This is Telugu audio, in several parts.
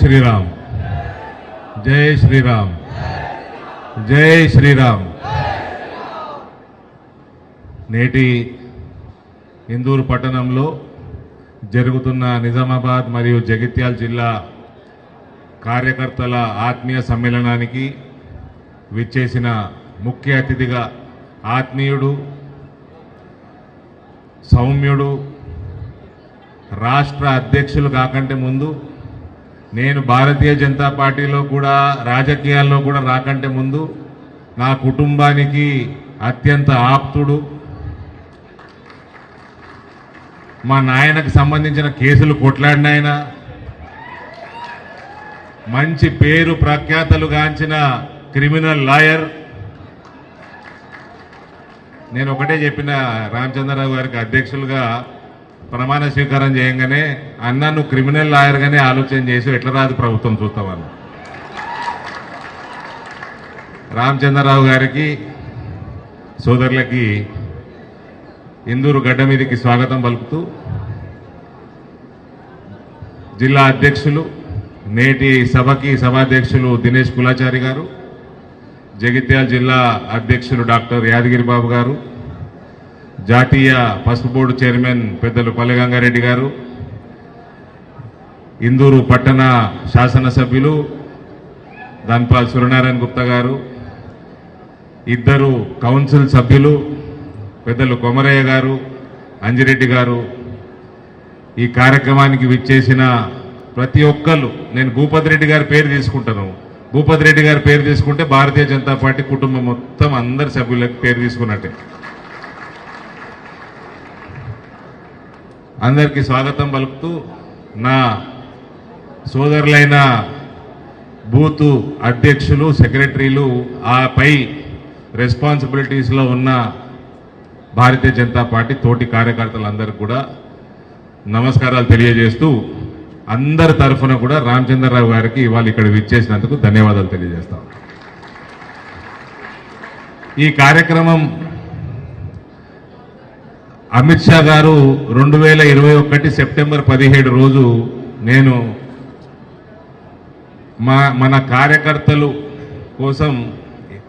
శ్రీరామ్. జై శ్రీరామ్. జై శ్రీరామ్. నేటి ఇందూరు పట్టణంలో జరుగుతున్న నిజామాబాద్ మరియు జగిత్యాల జిల్లా కార్యకర్తల ఆత్మీయ సమ్మేళనానికి విచ్చేసిన ముఖ్య అతిథిగా ఆత్మీయుడు సౌమ్యుడు రాష్ట్ర అధ్యక్షులు కాకంటే ముందు నేను భారతీయ జనతా పార్టీలో కూడా రాజకీయాల్లో కూడా రాకంటే ముందు నా కుటుంబానికి అత్యంత ఆప్తుడు మా నాయనకు సంబంధించిన కేసులు కొట్లాడిన ఆయన మంచి పేరు ప్రఖ్యాతలు గాంచిన క్రిమినల్ లాయర్. నేను ఒకటే చెప్పిన రామచంద్రరావు గారికి అధ్యక్షులుగా ప్రమాణ స్వీకారం చేయగానే అన్న నువ్వు క్రిమినల్ లాయర్గానే ఆలోచన చేసి ఎట్లా రాదు ప్రభుత్వం చూస్తామని రామచంద్రరావు గారికి సోదరులకి ఇందూరు గడ్డ మీదకి స్వాగతం పలుకుతూ జిల్లా అధ్యక్షులు నేటి సభకి సభాధ్యక్షులు దినేష్ కులాచారి గారు జగిత్యాల జిల్లా అధ్యక్షులు డాక్టర్ యాదగిరి బాబు గారు జాతీయ పసుపు బోర్డు చైర్మన్ పెద్దలు పల్లెగంగారెడ్డి గారు ఇందూరు పట్టణ శాసనసభ్యులు ధన్పాల్ సూర్యనారాయణ గుప్తా గారు ఇద్దరు కౌన్సిల్ సభ్యులు పెద్దలు కొమరయ్య గారు అంజిరెడ్డి గారు. ఈ కార్యక్రమానికి విచ్చేసిన ప్రతి ఒక్కళ్ళు నేను భూపతి రెడ్డి గారి పేరు తీసుకుంటాను. భూపతి రెడ్డి గారి పేరు తీసుకుంటే భారతీయ జనతా పార్టీ కుటుంబం మొత్తం అందరి సభ్యులకు పేరు తీసుకున్నట్టే. అందరికీ స్వాగతం పలుకుతూ నా సోదరులైన బూతు అధ్యక్షులు సెక్రటరీలు ఆపై రెస్పాన్సిబిలిటీస్లో ఉన్న భారతీయ జనతా పార్టీ తోటి కార్యకర్తలందరికీ కూడా నమస్కారాలు తెలియజేస్తూ అందరి తరఫున కూడా రామచంద్రరావు గారికి ఇవాళ ఇక్కడ విచ్చేసినందుకు ధన్యవాదాలు తెలియజేస్తాం. ఈ కార్యక్రమం అమిత్ షా గారు రెండు వేల ఇరవై ఒకటి సెప్టెంబర్ పదిహేడు రోజు నేను మా మన కార్యకర్తలు కోసం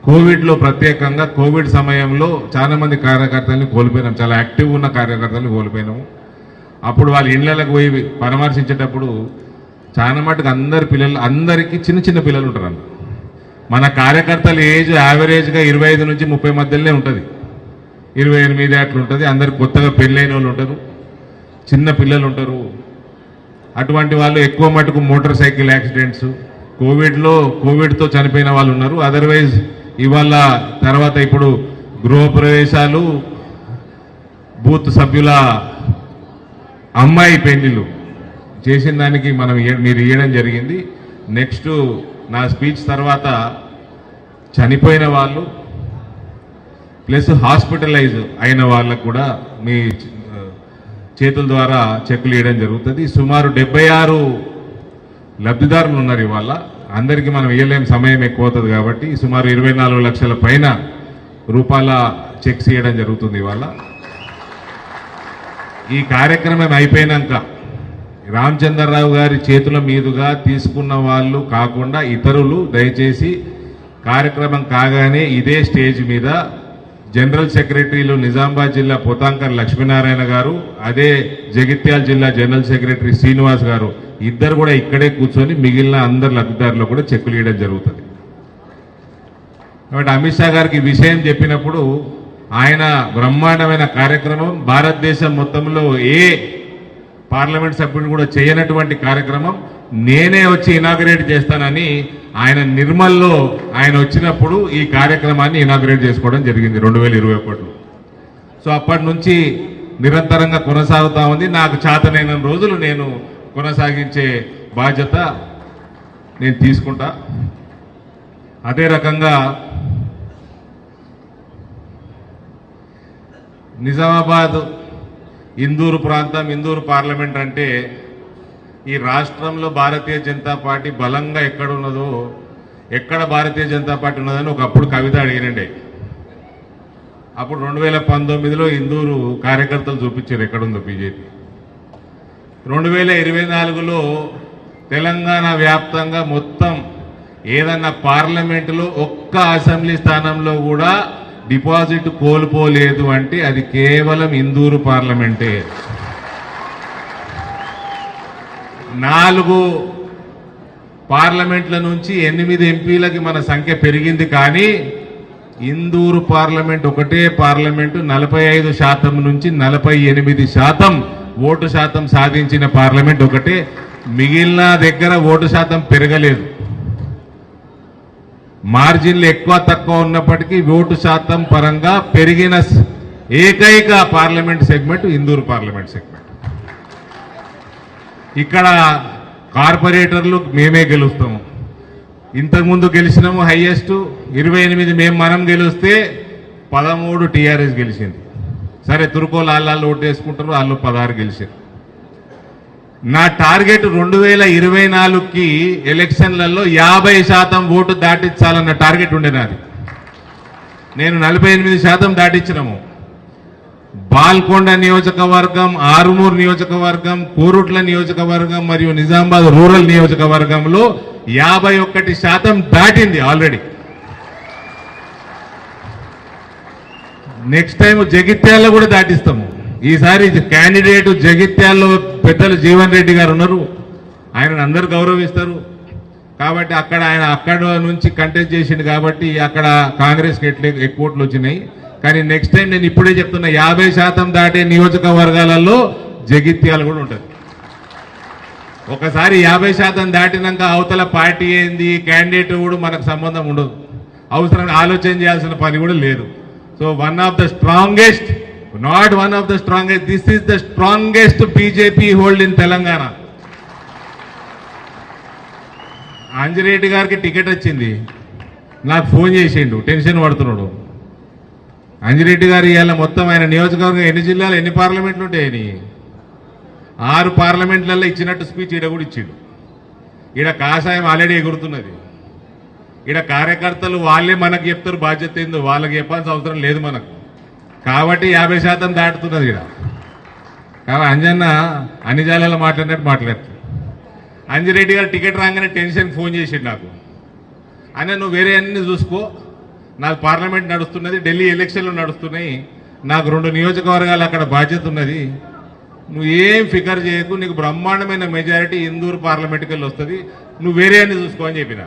కోవిడ్లో ప్రత్యేకంగా కోవిడ్ సమయంలో చాలా మంది కార్యకర్తల్ని కోల్పోయినాం. చాలా యాక్టివ్ ఉన్న కార్యకర్తలను కోల్పోయినాము. అప్పుడు వాళ్ళ ఇళ్ళకు పోయి పరామర్శించేటప్పుడు చాలా మటుకు అందరి పిల్లలు అందరికీ చిన్న చిన్న పిల్లలు ఉంటారు మన కార్యకర్తల ఏజ్ యావరేజ్గా ఇరవై ఐదు నుంచి ముప్పై మధ్యలోనే ఉంటుంది. ఇరవై ఎనిమిది అట్లుంటుంది అందరు కొత్తగా పెళ్ళైన వాళ్ళు ఉంటారు. చిన్న పిల్లలు ఉంటారు. అటువంటి వాళ్ళు ఎక్కువ మటుకు మోటార్ సైకిల్ యాక్సిడెంట్స్. కోవిడ్లో కోవిడ్తో చనిపోయిన వాళ్ళు ఉన్నారు. అదర్వైజ్ ఇవాళ తర్వాత ఇప్పుడు గృహప్రవేశాలు బూత్ సభ్యుల అమ్మాయి పెళ్ళిళ్ళు. చేసిన దానికి మనం ఇయ్య- మీరు ఇవ్వడం జరిగింది. నెక్స్ట్ నా స్పీచ్ తర్వాత చనిపోయిన వాళ్ళు ప్లస్ హాస్పిటలైజ్ అయిన వాళ్ళకు కూడా మీ చేతుల ద్వారా చెక్కులు ఇవ్వడం జరుగుతుంది. సుమారు డెబ్బై ఆరు లబ్ధిదారులు ఉన్నారు ఇవాళ. అందరికీ మనం ఇవ్వలేం సమయం ఎక్కువ అవుతుంది కాబట్టి సుమారు ఇరవై నాలుగు లక్షల పైన రూపాయల చెక్స్ ఇవ్వడం జరుగుతుంది ఇవాళ. ఈ కార్యక్రమం అయిపోయినాక రామచంద్రరావు గారి చేతుల మీదుగా తీసుకున్న వాళ్ళు కాకుండా ఇతరులు దయచేసి కార్యక్రమం కాగానే ఇదే స్టేజ్ మీద జనరల్ సెక్రటరీలు నిజామాబాద్ జిల్లా పుతాంకర్ లక్ష్మీనారాయణ గారు అదే జగిత్యాల జిల్లా జనరల్ సెక్రటరీ శ్రీనివాస్ గారు ఇద్దరు కూడా ఇక్కడే కూర్చొని మిగిలిన అందరి లబ్ధిదారులు కూడా చెక్కులు ఇవ్వడం జరుగుతుంది. కాబట్టి అమిత్ షా గారికి విషయం చెప్పినప్పుడు ఆయన బ్రహ్మాండమైన కార్యక్రమం భారతదేశం మొత్తంలో ఏ పార్లమెంట్ సభ్యులు కూడా చేయనటువంటి కార్యక్రమం నేనే వచ్చి ఇనాగ్రేట్ చేస్తానని ఆయన నిర్మల్లో ఆయన వచ్చినప్పుడు ఈ కార్యక్రమాన్ని ఇనాగ్రేట్ చేసుకోవడం జరిగింది రెండు వేల ఇరవై ఒకటిలో. సో అప్పటి నుంచి నిరంతరంగా కొనసాగుతా ఉంది. నాకు చేతనైన రోజులు నేను కొనసాగించే బాధ్యత నేను తీసుకుంటా. అదే రకంగా నిజామాబాద్ ఇందూరు ప్రాంతం ఇందూరు పార్లమెంట్ అంటే ఈ రాష్ట్రంలో భారతీయ జనతా పార్టీ బలంగా ఎక్కడ ఉన్నదో ఎక్కడ భారతీయ జనతా పార్టీ ఉన్నదని ఒకప్పుడు కవిత అడిగినండి. అప్పుడు రెండు వేల పంతొమ్మిదిలో ఇందూరు కార్యకర్తలు చూపించారు ఎక్కడుందో బీజేపీ. రెండు వేల ఇరవై నాలుగులో తెలంగాణ వ్యాప్తంగా మొత్తం ఏదన్నా పార్లమెంటులో ఒక్క అసెంబ్లీ స్థానంలో కూడా డిపాజిట్ కోల్పోలేదు అంటే అది కేవలం ఇందూరు పార్లమెంటే. నాలుగు పార్లమెంట్ల నుంచి ఎనిమిది ఎంపీలకి మన సంఖ్య పెరిగింది కానీ ఇందూరు పార్లమెంట్ ఒకటే పార్లమెంటు నలభై ఐదు శాతం నుంచి నలభై ఎనిమిది శాతం ఓటు శాతం సాధించిన పార్లమెంట్ ఒకటే. మిగిలిన దగ్గర ఓటు శాతం పెరగలేదు. మార్జిన్లు ఎక్కువ తక్కువ ఉన్నప్పటికీ ఓటు శాతం పరంగా పెరిగిన ఏకైక parliament segment Induru parliament segment. ఇక్కడ కార్పొరేటర్లు మేమే గెలుస్తాము. ఇంతకుముందు గెలిచినాము హైయెస్ట్ ఇరవై ఎనిమిది మేము మనం గెలిస్తే పదమూడు టీఆర్ఎస్ గెలిచింది. సరే తురుకోలు వాళ్ళు ఓటు వేసుకుంటారు వాళ్ళు పదహారు గెలిచారు. నా టార్గెట్ రెండు వేల ఇరవై నాలుగుకి ఎలక్షన్లలో యాభై శాతం ఓటు దాటించాలన్న టార్గెట్ ఉండే నాది. నేను నలభై ఎనిమిది శాతం దాటించినాము. బాల్కొండ నియోజకవర్గం ఆరుమూరు నియోజకవర్గం కోరుట్ల నియోజకవర్గం మరియు నిజామాబాద్ రూరల్ నియోజకవర్గంలో యాభై ఒకటి శాతం దాటింది ఆల్రెడీ. నెక్స్ట్ టైం జగిత్యాల్లో కూడా దాటిస్తాము. ఈసారి క్యాండిడేట్ జగిత్యాల్లో పెద్దలు జీవన్ రెడ్డి గారు ఉన్నారు. ఆయనను అందరూ గౌరవిస్తారు. కాబట్టి అక్కడ ఆయన అక్కడ నుంచి కంటెస్ట్ చేసిండు కాబట్టి అక్కడ కాంగ్రెస్కి ఎట్లే ఎక్కువ ఓట్లు వచ్చినాయి. కానీ నెక్స్ట్ టైం నేను ఇప్పుడే చెప్తున్నా యాభై శాతం దాటే నియోజకవర్గాలలో జగిత్యాలు కూడా ఉంటుంది ఒకసారి యాభై శాతం దాటినాక అవతల పార్టీ ఏంది క్యాండిడేట్ కూడా మనకు సంబంధం ఉండదు. అవసరం ఆలోచన చేయాల్సిన పని కూడా లేదు. So one of the strongest not one of the strongest this is the strongest BJP hold in Telangana Anjireddy గారికి టికెట్ వచ్చింది. నాకు ఫోన్ చేసిండు టెన్షన్ పడుతున్నాడు. అంజిరెడ్డి గారు ఇవాళ మొత్తం ఆయన నియోజకవర్గం ఎన్ని జిల్లాలు ఎన్ని పార్లమెంట్లు ఉంటాయని ఆరు పార్లమెంట్లలో ఇచ్చినట్టు స్పీచ్ ఈడ కూడా ఇచ్చిండు. ఈడ కాషాయం ఆల్రెడీ ఎగురుతున్నది. ఈడ కార్యకర్తలు వాళ్ళే మనకు చెప్తారు బాధ్యత ఏందో వాళ్ళకి చెప్పాల్సిన అవసరం లేదు మనకు. కాబట్టి యాభై శాతం దాటుతున్నది ఇక్కడ కాబట్టి అంజన్న అన్ని జాలలో మాట్లాడినట్టు మాట్లాడుతుంది అంజిరెడ్డి గారు టికెట్ రాగానే టెన్షన్ ఫోన్ చేసిండు నాకు. అన్న నువ్వు వేరే అన్ని చూసుకో. నాకు పార్లమెంట్ నడుస్తున్నది ఢిల్లీ ఎలక్షన్లు నడుస్తున్నాయి. నాకు రెండు నియోజకవర్గాలు అక్కడ బాధ్యత ఉన్నది. నువ్వు ఏం ఫికర్ చేయకు నీకు బ్రహ్మాండమైన మెజారిటీ ఇందూరు పార్లమెంట్కి వెళ్ళి వస్తుంది. నువ్వు వేరే అన్ని చూసుకో అని చెప్పిన.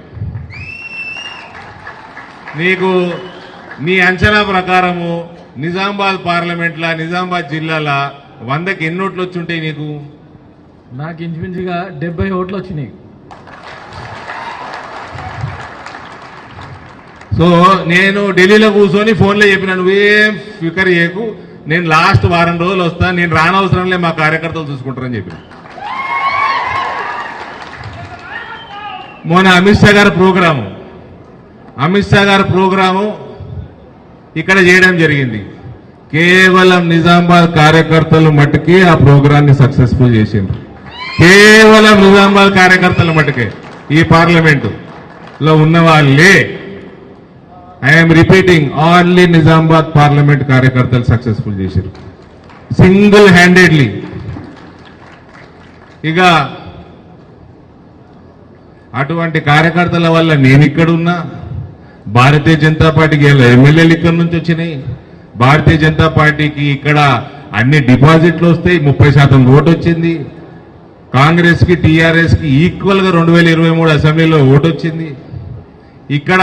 నీకు నీ అంచనా ప్రకారము నిజామాబాద్ పార్లమెంట్లా నిజామాబాద్ జిల్లాల వందకి ఎన్ని ఓట్లు వచ్చి ఉంటాయి నీకు? నాకు ఇంచుమించుగా డెబ్బై ఓట్లు వచ్చినాయి. సో నేను ఢిల్లీలో కూర్చొని ఫోన్లో చెప్పిన నువ్వేం ఫికర్ చేయకు. నేను లాస్ట్ వారం రోజులు వస్తా నేను రానవసరంలే మా కార్యకర్తలు చూసుకుంటారని చెప్పిన. మొన్న అమిత్ షా గారి ప్రోగ్రాము. అమిత్ షా గారి ప్రోగ్రాము ఇక్కడ చేయడం జరిగింది. కేవలం నిజామాబాద్ కార్యకర్తలు మట్టుకి ఆ ప్రోగ్రాన్ని సక్సెస్ఫుల్ చేసిండ్రు. కేవలం నిజామాబాద్ కార్యకర్తల మటుకే ఈ పార్లమెంటు లో ఉన్న వాళ్ళే. I'm repeating only Nizamabad parliament కార్యకర్తలు సక్సెస్ఫుల్ చేశారు సింగిల్ హ్యాండెడ్లీ ఇక అటువంటి కార్యకర్తల వల్ల నేను ఇక్కడున్నా. భారతీయ జనతా పార్టీకి ఎమ్మెల్యేలు ఇక్కడ నుంచి వచ్చినాయి. భారతీయ జనతా పార్టీకి ఇక్కడ అన్ని డిపాజిట్లు వస్తాయి ముప్పై శాతం ఓటు వచ్చింది. కాంగ్రెస్కి టీఆర్ఎస్కి ఈక్వల్గా రెండు వేల ఇరవై మూడు అసెంబ్లీలో ఓటు వచ్చింది. ఇక్కడ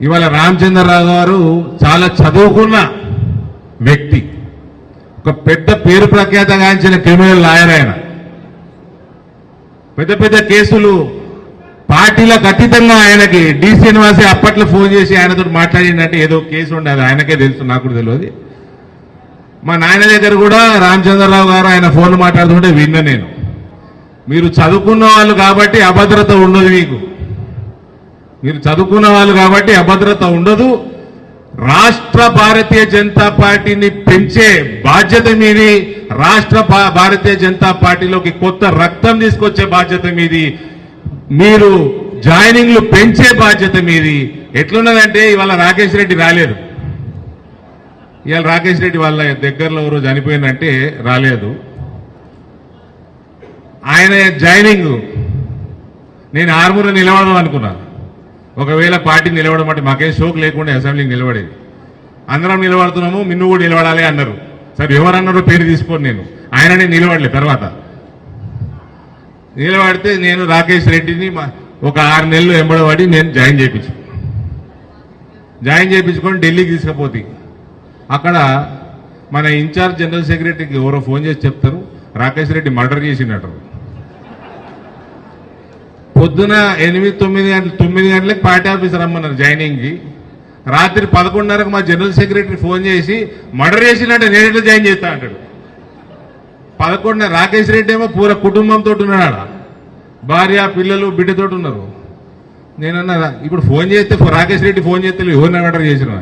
ఇవాళ రామచంద్రరావు గారు చాలా చదువుకున్న వ్యక్తి ఒక పెద్ద పేరు ప్రఖ్యాతగాంచిన క్రిమినల్ లాయర్ ఆయన. పెద్ద పెద్ద కేసులు పార్టీలకు అతీతంగా ఆయనకి డి. శ్రీనివాసే అప్పట్లో ఫోన్ చేసి ఆయనతో మాట్లాడిందంటే ఏదో కేసు ఉండదు. ఆయనకే తెలుసు నాకు తెలియదు. మా నాయన దగ్గర కూడా రామచంద్రరావు గారు ఆయన ఫోన్ మాట్లాడుతుంటే విన్నా నేను. మీరు చదువుకున్న వాళ్ళు కాబట్టి అభద్రత ఉండదు మీకు. మీరు చదువుకున్న వాళ్ళు కాబట్టి అభద్రత ఉండదు. రాష్ట్ర భారతీయ జనతా పార్టీని పెంచే బాధ్యత మీది. రాష్ట్ర భా- భారతీయ జనతా పార్టీలోకి కొత్త రక్తం తీసుకొచ్చే బాధ్యత మీది. మీరు జాయినింగ్లు పెంచే బాధ్యత మీది. ఎట్లున్నదంటే ఇవాళ రాకేష్ రెడ్డి రాలేదు. ఇవాళ రాకేష్ రెడ్డి వాళ్ళ దగ్గరలో ఎవరో చనిపోయిందంటే రాలేదు. ఆయన జాయినింగ్. నేను ఆర్మూర్లో నిలబడదాం అనుకున్నాను ఒకవేళ పార్టీ నిలబడమంటే మాకేం షోక్ లేకుండా అసెంబ్లీకి నిలబడేది. అందరం నిలబడుతున్నాము మిన్ను కూడా నిలబడాలి అన్నారు. సరే ఎవరన్నారో పేరు తీసుకోండి నేను. ఆయననే నిలబడలే తర్వాత. నిలబడితే నేను రాకేష్ రెడ్డిని ఒక ఆరు నెలలు ఎంబడబడి నేను జాయిన్ చేయించు జాయిన్ చేయించుకొని ఢిల్లీకి తీసుకుపోతే అక్కడ మన ఇన్ఛార్జ్ జనరల్ సెక్రటరీకి ఎవరో ఫోన్ చేసి చెప్తారు రాకేష్ రెడ్డి మర్డర్ చేసినట్టు పొద్దున ఎనిమిది తొమ్మిది గంటలు తొమ్మిది గంటలకు పార్టీ ఆఫీస్ రమ్మన్నారు జాయినింగ్కి. రాత్రి పదకొండున్నరకు మా జనరల్ సెక్రటరీ ఫోన్ చేసి మర్డర్ చేసినట్టు నేను ఎట్లా జాయిన్ చేస్తా? అంటాడు. పదకొండున రాకేష్ రెడ్డి ఏమో పూర కుటుంబంతో ఉన్నాడు భార్య పిల్లలు బిడ్డతో ఉన్నారు. నేనన్నా ఇప్పుడు ఫోన్ చేస్తే రాకేష్ రెడ్డి ఫోన్ చేస్తే ఎవరిని ఆర్డర్ చేసిన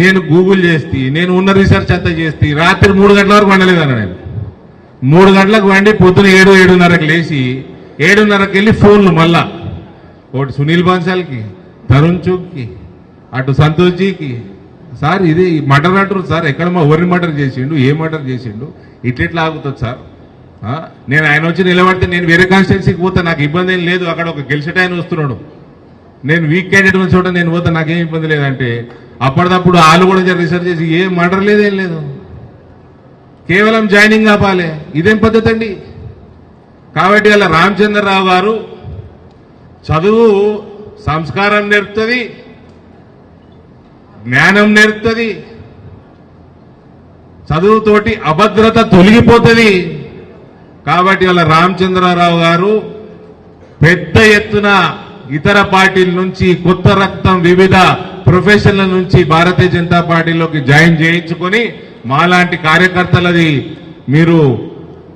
నేను గూగుల్ చేస్తే నేను ఉన్న రీసెర్చ్ అంతా చేస్తే రాత్రి మూడు గంటల వరకు వండలేదన్న నేను. మూడు గంటలకు వండి పొద్దున ఏడు ఏడున్నరకు లేచి ఏడున్నరకు వెళ్ళి ఫోన్లు మళ్ళా. ఒకటి సునీల్ బన్సాల్కి తరుణ్ చూక్కి అటు సంతోష్జీకి సార్ ఇది మర్డర్ అంటారు సార్. ఎక్కడ మా ఎవరిని మర్డర్ చేసిండు? ఏ మర్డర్ చేసిండు? ఇట్లెట్లా ఆగుతుంది సార్? నేను ఆయన వచ్చి నిలబడితే నేను వేరే కాన్స్టిట్యున్సీకి పోతే నాకు ఇబ్బంది ఏం లేదు. అక్కడ ఒక గెలిచేట ఆయన వస్తున్నాడు. నేను వీక్ క్యాండిడేట్ ఉన్న చోట నేను పోతే నాకేం ఇబ్బంది లేదంటే అప్పటిదప్పుడు వాళ్ళు కూడా జర రీసెర్చ్ చేసి ఏం మర్డర్ లేదేం లేదు. కేవలం జాయినింగ్ ఆపాలి. ఇదేం పద్ధతి అండి? కాబట్టి అలా రామచంద్రరావు గారు చదువు సంస్కారం నేర్పుతుంది జ్ఞానం నేర్పుతుంది. చదువుతోటి అభద్రత తొలగిపోతుంది. కాబట్టి వాళ్ళ రామచంద్రరావు గారు పెద్ద ఎత్తున ఇతర పార్టీల నుంచి కొత్త రక్తం వివిధ ప్రొఫెషన్ల నుంచి భారతీయ జనతా పార్టీలోకి జాయిన్ చేయించుకొని మాలాంటి కార్యకర్తలది మీరు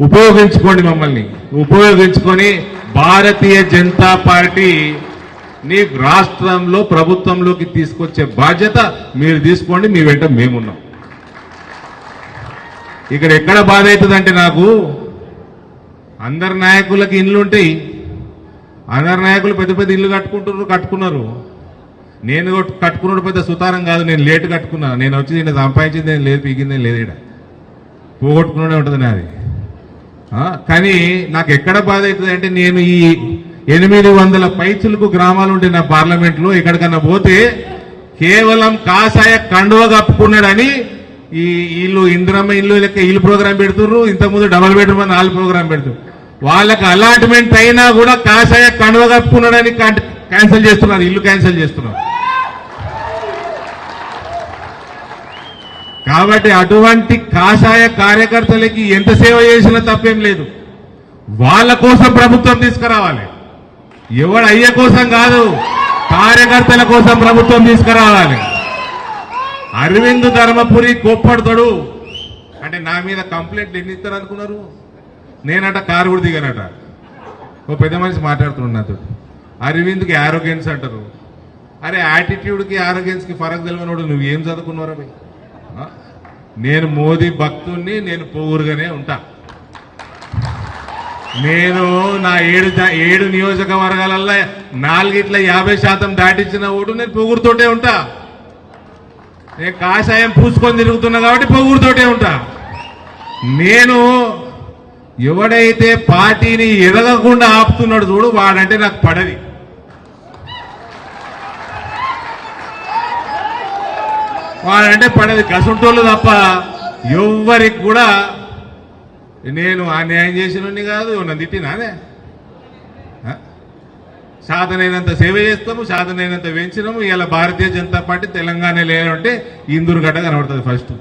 ఉపయోగించుకోండి మమ్మల్ని. ఉపయోగించుకొని భారతీయ జనతా పార్టీ నీ రాష్ట్రంలో ప్రభుత్వంలోకి తీసుకొచ్చే బాధ్యత మీరు తీసుకోండి మీ వెంట మేమున్నాం. ఇక్కడ ఎక్కడ బాధ అవుతుందంటే నాకు అందరి నాయకులకి ఇండ్లు ఉంటాయి. అందరి నాయకులు పెద్ద పెద్ద ఇల్లు కట్టుకుంటున్నారు కట్టుకున్నారు. నేను కొట్- కట్టుకున్నాడు పెద్ద సుతారం కాదు నేను లేటు కట్టుకున్నాను నేను వచ్చి నేను సంపాదించింది నేను లేదు పీకింది లేదు ఇక్కడ పోగొట్టుకునే ఉంటుంది నాది. కానీ నాకు ఎక్కడ బాధ అవుతుంది అంటే నేను ఈ ఎనిమిది వందల పైచులకు గ్రామాలు ఉండే నా పార్లమెంట్లో ఎక్కడికన్నా పోతే కేవలం కాషాయ కండువ కప్పుకున్నాడని ఈ ఇల్లు ఇంద్రమ్మ ఇల్లు లెక్క ఇల్లు ప్రోగ్రాం పెడుతున్నారు ఇంతకుముందు డబల్ బెడ్రూమ్ అని నాలుగు ప్రోగ్రాం పెడుతున్నారు వాళ్ళకి అలాట్మెంట్ అయినా కూడా కాషాయ కండువ కప్పుకున్నాడని క్యాన్సిల్ చేస్తున్నారు. ఇల్లు క్యాన్సిల్ చేస్తున్నారు. కాబట్టి అటువంటి కాషాయ కార్యకర్తలకి ఎంత సేవ చేసినా తప్పేం లేదు. వాళ్ళ కోసం ప్రభుత్వం తీసుకురావాలి. ఎవడు అయ్య కోసం కాదు కార్యకర్తల కోసం ప్రభుత్వం తీసుకురావాలి. అరవింద్ ధర్మపురి కోప్పడతాడు. అంటే నా మీద కంప్లైంట్లు ఎన్ని ఇస్తారు అనుకున్నారు? నేనట కారు కూడా దిగానట. ఓ పెద్ద మనిషి మాట్లాడుతున్నాడు నాతో. అరవింద్కి ఆరోగ్యన్స్ అంటారు. అరే యాటిట్యూడ్కి ఆరోగ్యన్స్కి ఫరక్ తెలియనోడు నువ్వు ఏం చదువుకున్నారా నేను మోదీ భక్తుణ్ణి నేను పోగురుగానే ఉంటా. నేను నా ఏడు ఏడు నియోజకవర్గాలల్లో నాలుగిట్ల యాభై శాతం దాటించిన ఓటు నేను పొగురుతోటే ఉంటా. నేను కాషాయం పూసుకొని తిరుగుతున్నా కాబట్టి పొగురుతోటే ఉంటా. నేను ఎవడైతే పార్టీని ఎదగకుండా ఆపుతున్నాడు చూడు వాడంటే నాకు పడది. వాడంటే పడది. కసుంటోళ్ళు తప్ప ఎవ్వరికి కూడా నేను అన్యాయం చేసిన కాదు నన్ను తిట్టినానే సాధనైనంత సేవ చేస్తాము సాధనైనంత పెంచినాము ఇలా భారతీయ జనతా పార్టీ తెలంగాణ లేదంటే ఇందూరుగడ్డ కనబడుతుంది ఫస్ట్.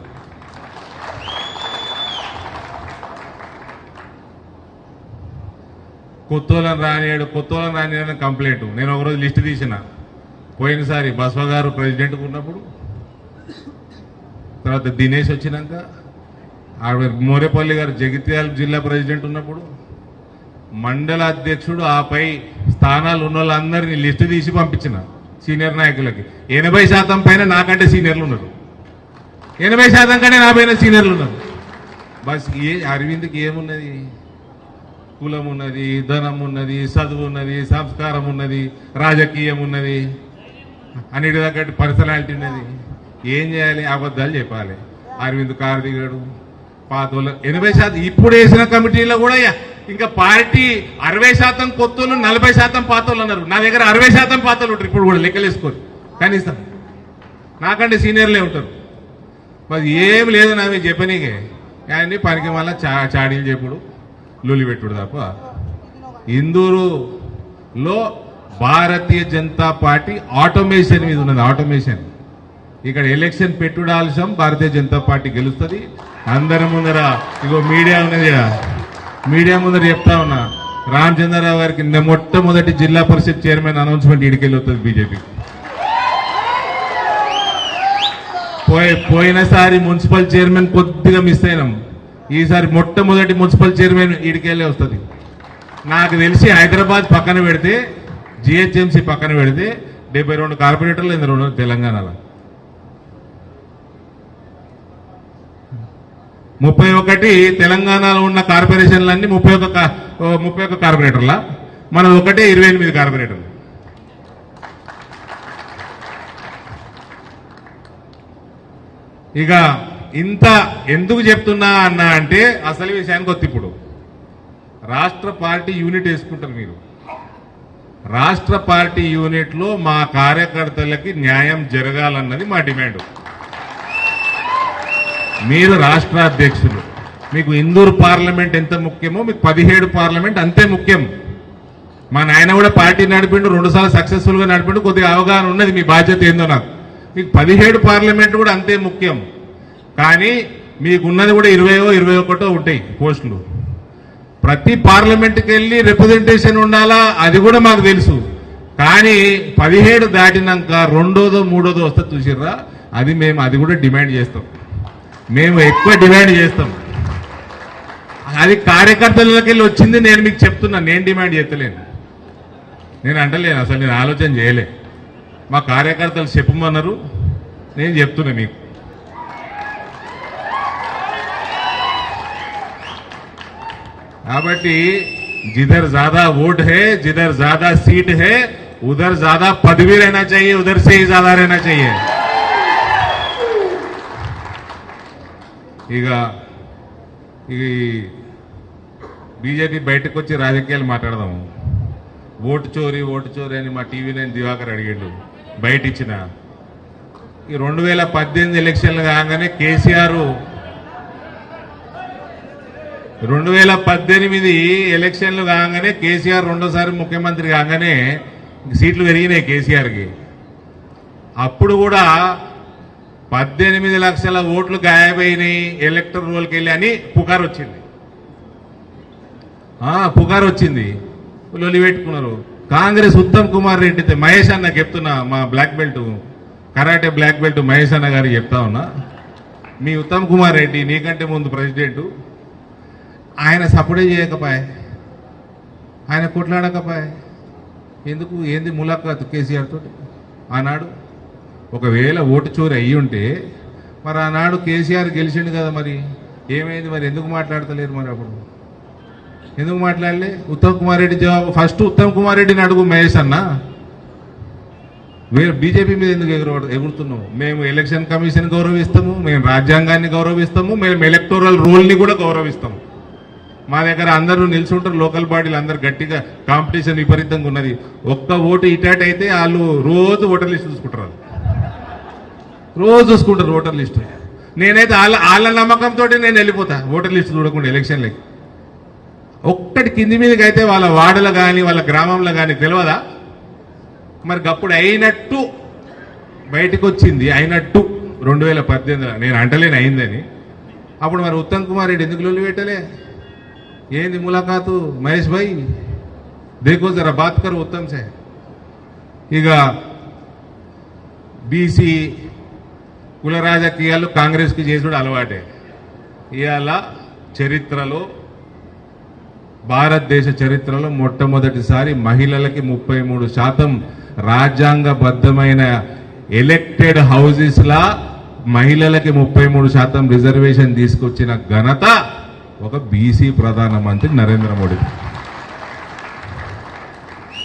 కొత్తోళ్ళని రానియాడు కొత్తోళ్ళని రానియాడని కంప్లైంట్ నేను ఒకరోజు లిస్ట్ తీసిన. పోయినసారి బస్వ గారు ప్రెసిడెంట్గా ఉన్నప్పుడు తర్వాత దినేష్ వచ్చినాక ఆవిడ మోరేపల్లి గారు జగిత్యాల జిల్లా ప్రెసిడెంట్ ఉన్నప్పుడు మండల అధ్యక్షుడు ఆపై స్థానాలు ఉన్న వాళ్ళందరినీ లిస్టు తీసి పంపించిన సీనియర్ నాయకులకి. ఎనభై శాతం పైన నాకంటే సీనియర్లు ఉన్నారు. ఎనభై శాతం కంటే నా పైన సీనియర్లు ఉన్నారు. బస్ ఏ అరవింద్కి ఏమున్నది? కులం ఉన్నది ధనం ఉన్నది చదువు ఉన్నది సంస్కారం ఉన్నది రాజకీయం ఉన్నది. అన్నిటి తగ్గట్టు పర్సనాలిటీ ఉన్నది. ఏం చేయాలి? అబద్ధాలు చెప్పాలి. అరవింద్ కారు దిగాడు. పాతోళ్ళు ఎనభై శాతం ఇప్పుడు వేసిన కమిటీలో కూడా ఇంకా పార్టీ అరవై శాతం కొత్తోళ్ళు నలభై శాతం పాతోళ్ళు అన్నారు. నా దగ్గర అరవై శాతం పాతోళ్ళు ఉంటారు ఇప్పుడు కూడా లెక్కలేసుకోరు. కనీసం. నాకంటే సీనియర్లే ఉంటారు. మరి ఏం లేదు నా చెప్పనీకే. కానీ పనికి మళ్ళీ చా చాడీలు చెప్పుడు లొలి పెట్టుడు తప్ప. ఇందూరులో భారతీయ జనతా పార్టీ ఆటోమేషన్ మీద ఉన్నది ఆటోమేషన్. ఇక్కడ ఎలక్షన్ పెట్టుడు భారతీయ జనతా పార్టీ గెలుస్తుంది. అందరి ముందర ఇగో మీడియా ఉన్నది మీడియా ముందర చెప్తా ఉన్నా రామచంద్రరావు గారికి మొట్టమొదటి జిల్లా పరిషత్ చైర్మన్ అనౌన్స్మెంట్ ఇడికెళ్ళి వస్తుంది బీజేపీ పోయి పోయినసారి మున్సిపల్ చైర్మన్ కొద్దిగా మిస్ అయినాం. ఈసారి మొట్టమొదటి మున్సిపల్ చైర్మన్ ఇడికెళ్ళే వస్తుంది. నాకు తెలిసి హైదరాబాద్ పక్కన పెడితే జిహెచ్ఎంసీ పక్కన పెడితే డెబ్బై రెండు కార్పొరేటర్లు ఇందులో తెలంగాణలో. ముప్పై ఒకటి తెలంగాణలో ఉన్న కార్పొరేషన్లన్నీ ముప్పై ఒక ముప్పై ఒక కార్పొరేటర్ల? మనం ఒకటే ఇరవై ఎనిమిది కార్పొరేటర్లు. ఇక ఇంత ఎందుకు చెప్తున్నా అన్నా అంటే అసలు విషయానికి వస్తే ఇప్పుడు. రాష్ట్ర పార్టీ యూనిట్ వేసుకుంటారు మీరు. రాష్ట్ర పార్టీ యూనిట్లో మా కార్యకర్తలకి న్యాయం జరగాలన్నది మా డిమాండ్. మీరు రాష్ట్ర అధ్యక్షులు మీకు ఇందూరు పార్లమెంట్ ఎంత ముఖ్యమో మీకు పదిహేడు పార్లమెంట్ అంతే ముఖ్యం. మా నాయన కూడా పార్టీ నడిపిండు రెండుసార్లు సార్లు సక్సెస్ఫుల్గా నడిపిండు కొద్దిగా అవగాహన ఉన్నది మీ బాధ్యత ఏందో నాకు. మీకు పదిహేడు పార్లమెంట్ కూడా అంతే ముఖ్యం. కానీ మీకున్నది కూడా ఇరవయో ఇరవై ఒకటో ఉంటాయి పోస్టులు. ప్రతి పార్లమెంట్కి వెళ్ళి రిప్రజెంటేషన్ ఉండాలా? అది కూడా మాకు తెలుసు. కానీ పదిహేడు దాటినాక రెండోదో మూడోదో వస్తే చూసిర్రా? అది మేము అది కూడా డిమాండ్ చేస్తాం. మేము ఎక్కువ డిమాండ్ చేస్తాం అది కార్యకర్తలకి వెళ్ళి వచ్చింది నేను మీకు చెప్తున్నా నేను డిమాండ్ చేస్తలేను నేను అంటలేను అసలు నేను ఆలోచన చేయలే మా కార్యకర్తలు చెప్పమన్నారు నేను చెప్తున్నా మీకు కాబట్టి जिधर ज्यादा वोट है जिधर ज्यादा सीट है उधर ज्यादा पदवी रहना चाहिए उधर से ही ज्यादा रहना चाहिए ఇక ఈ బీజేపీ బయటకు వచ్చి రాజకీయాలు మాట్లాడదాము. ఓటు చోరీ ఓటు చోరీ అని మా టీవీ నేను దివాకర్ అడిగాడు. బయట ఇచ్చిన ఈ రెండు వేల పద్దెనిమిది ఎలక్షన్లు కాగానే కేసీఆర్ రెండు వేల పద్దెనిమిది ఎలక్షన్లు కాగానే కేసీఆర్ రెండోసారి ముఖ్యమంత్రి కాగానే సీట్లు పెరిగినాయి కేసీఆర్కి. అప్పుడు కూడా పద్దెనిమిది లక్షల ఓట్లు గాయపోయినాయి ఎలక్టర్ రోల్కి వెళ్ళి అని పుకారు వచ్చింది పుకారు వచ్చింది లొలి పెట్టుకున్నారు. కాంగ్రెస్ ఉత్తమ్ కుమార్ రెడ్డితే మహేష్ అన్న చెప్తున్నా మా black belt karate black belt Mahesh అన్న గారికి చెప్తా ఉన్నా. మీ ఉత్తమ్ కుమార్ రెడ్డి నీకంటే ముందు ప్రెసిడెంట్. ఆయన సపోర్టే చేయకపోయే. ఆయన కొట్లాడకపోయే. ఎందుకు? ఏంది ములాఖాత్ కేసీఆర్ తోటి? ఆనాడు ఒకవేళ ఓటు చోరు అయ్యి ఉంటే మరి ఆనాడు కేసీఆర్ గెలిచిండు కదా మరి. ఏమైంది మరి? ఎందుకు మాట్లాడతలేరు మరి అప్పుడు? ఎందుకు మాట్లాడలే? ఉత్తమ్ కుమార్ రెడ్డి జవాబు ఫస్ట్ ఉత్తమ్ కుమార్ రెడ్డిని అడుగు మహేష్ అన్న. మీరు బీజేపీ మీద ఎందుకు ఎగురు ఎగురుతున్నావు? మేము ఎలక్షన్ కమిషన్ గౌరవిస్తాము మేము రాజ్యాంగాన్ని గౌరవిస్తాము మేము ఎలక్టోరల్ రూల్ని కూడా గౌరవిస్తాము. మా దగ్గర అందరూ నిల్చుంటారు లోకల్ బాడీలు అందరు గట్టిగా కాంపిటీషన్ విపరీతంగా ఉన్నది. ఒక్క ఓటు ఇటాట్ అయితే వాళ్ళు రోజు ఓటర్ లిస్ట్ చూసుకుంటారు. రోజు చూసుకుంటారు ఓటర్ లిస్ట్. నేనైతే వాళ్ళ వాళ్ళ నమ్మకంతో నేను వెళ్ళిపోతా. ఓటర్ లిస్ట్ చూడకుండా ఎలక్షన్లకి. ఒక్కటి కింది మీదకి అయితే వాళ్ళ వాడలో కానీ వాళ్ళ గ్రామంలో కానీ తెలియదా మరి అప్పుడు అయినట్టు బయటకు వచ్చింది అయినట్టు రెండు వేల పద్దెనిమిదిలో. నేను అంటలేని అయిందని. అప్పుడు మరి ఉత్తమ్ కుమార్ రెడ్డి ఎందుకు లొల్లి పెట్టలే? ఏంది ములాఖాతు? మహేష్ భాయ్? దేకో జరా బాత్ కరు ఉత్తమ్ సే ఇక బీసీ కుల రాజకీయాలు కాంగ్రెస్కి చేసుడు అలవాటే. ఇవాళ చరిత్రలో భారతదేశ చరిత్రలో మొట్టమొదటిసారి మహిళలకి ముప్పై మూడు శాతం రాజ్యాంగబద్ధమైన ఎలక్టెడ్ హౌజెస్లా మహిళలకి ముప్పై మూడు శాతం రిజర్వేషన్ తీసుకొచ్చిన ఘనత ఒక బీసీ ప్రధానమంత్రి నరేంద్ర మోడీ.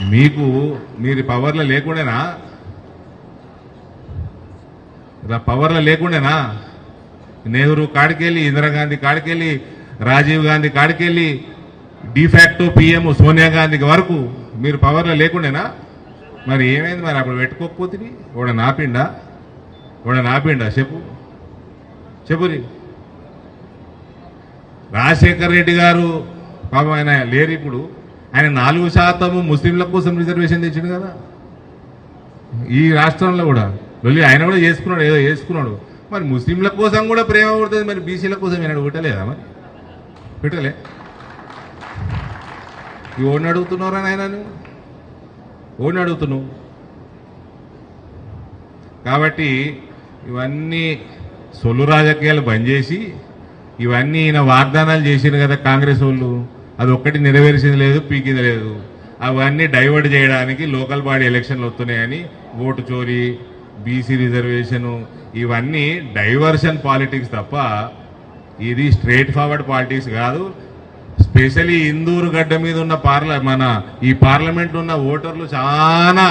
మీకు మీరు పవర్లో లేకుండానా? పవర్లో లేకుండానా? నెహ్రూ కాడికెళ్ళి ఇందిరాగాంధీ కాడికెళ్ళి Rajiv Gandhi కాడికెళ్ళి de facto PM Sonia Gandhi వరకు మీరు పవర్లో లేకుండేనా? మరి ఏమైంది మరి? అప్పుడు పెట్టుకోకపోతే వాడు నాపిండా వాడు నాపిండా చెప్పు. చెప్పురి రాజశేఖర్ రెడ్డి గారు పాపం ఆయన లేరు ఇప్పుడు. ఆయన నాలుగు శాతము ముస్లింల కోసం రిజర్వేషన్ తెచ్చిండు కదా. ఈ రాష్ట్రంలో కూడా. వెళ్ళి ఆయన కూడా చేసుకున్నాడు ఏదో చేసుకున్నాడు. మరి ముస్లింల కోసం కూడా ప్రేమ పడుతుంది మరి బీసీల కోసం ఏనాడు పెట్టలేదా మరి? పెట్టలే. ఓడిని అడుగుతున్నారా నాయన నువ్వు? ఓడిని అడుగుతున్నావు? కాబట్టి ఇవన్నీ సొల్లు రాజకీయాలు బంద్ చేసి ఇవన్నీ ఈయన వాగ్దానాలు చేసిండు కదా కాంగ్రెస్ వాళ్ళు. అది ఒక్కటి నెరవేర్చింది లేదు పీకింది లేదు. అవన్నీ డైవర్ట్ చేయడానికి లోకల్ బాడీ ఎలక్షన్లు వస్తున్నాయని ఓటు చోరీ బీసీ రిజర్వేషను ఇవన్నీ డైవర్షన్ పాలిటిక్స్ తప్ప ఇది స్ట్రేట్ ఫార్వర్డ్ పాలిటిక్స్ కాదు. స్పెషలీ ఇందూరు గడ్డ మీద ఉన్న పార్ల మన ఈ పార్లమెంట్ ఉన్న ఓటర్లు చాలా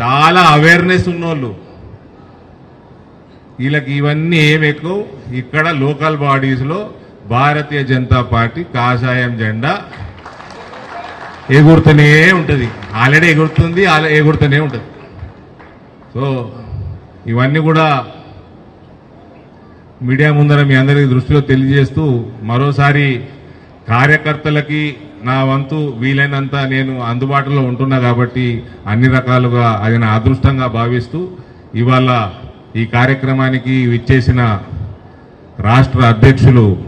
చాలా అవేర్నెస్ ఉన్నోళ్ళు. వీళ్ళకి ఇవన్నీ ఏమెక్కు ఎక్కువ? ఇక్కడ లోకల్ బాడీస్లో భారతీయ జనతా పార్టీ కాషాయం జెండా ఎగురుతూనే ఉంటుంది. ఆల్రెడీ ఎగురుతుంది ఎగురుతూనే ఉంటుంది. సో ఇవన్నీ కూడా మీడియా ముందర మీ అందరికీ దృష్టిలో తెలియజేస్తూ మరోసారి కార్యకర్తలకి నా వంతు వీలైనంత నేను అందుబాటులో ఉంటున్నా కాబట్టి అన్ని రకాలుగా అది నా అదృష్టంగా భావిస్తూ ఇవాళ ఈ కార్యక్రమానికి విచ్చేసిన రాష్ట్ర అధ్యక్షులు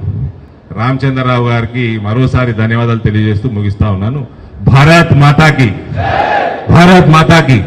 రామచంద్రరావు గారికి మరోసారి ధన్యవాదాలు తెలియజేస్తూ ముగిస్తా ఉన్నాను. భారత్ మాతాకి. భారత్ మాతాకి.